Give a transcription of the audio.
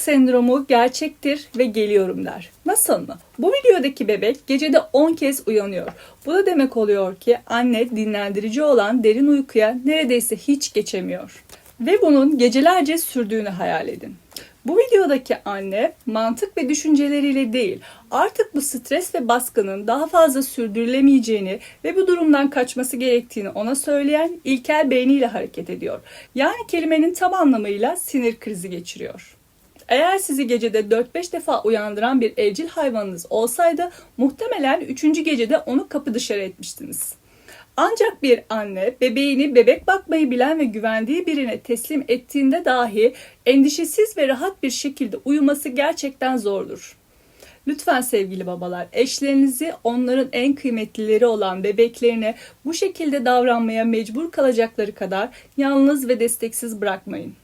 sendromu gerçektir ve geliyorum der. Nasıl mı? Bu videodaki bebek gecede 10 kez uyanıyor. Bu da demek oluyor ki anne dinlendirici olan derin uykuya neredeyse hiç geçemiyor. Ve bunun gecelerce sürdüğünü hayal edin. Bu videodaki anne mantık ve düşünceleriyle değil, artık bu stres ve baskının daha fazla sürdürülemeyeceğini ve bu durumdan kaçması gerektiğini ona söyleyen ilkel beyniyle hareket ediyor. Yani kelimenin tam anlamıyla sinir krizi geçiriyor. Eğer sizi gecede 4-5 defa uyandıran bir evcil hayvanınız olsaydı muhtemelen 3. gecede onu kapı dışarı etmiştiniz. Ancak bir anne bebeğini bebek bakmayı bilen ve güvendiği birine teslim ettiğinde dahi endişesiz ve rahat bir şekilde uyuması gerçekten zordur. Lütfen sevgili babalar eşlerinizi onların en kıymetlileri olan bebeklerine bu şekilde davranmaya mecbur kalacakları kadar yalnız ve desteksiz bırakmayın.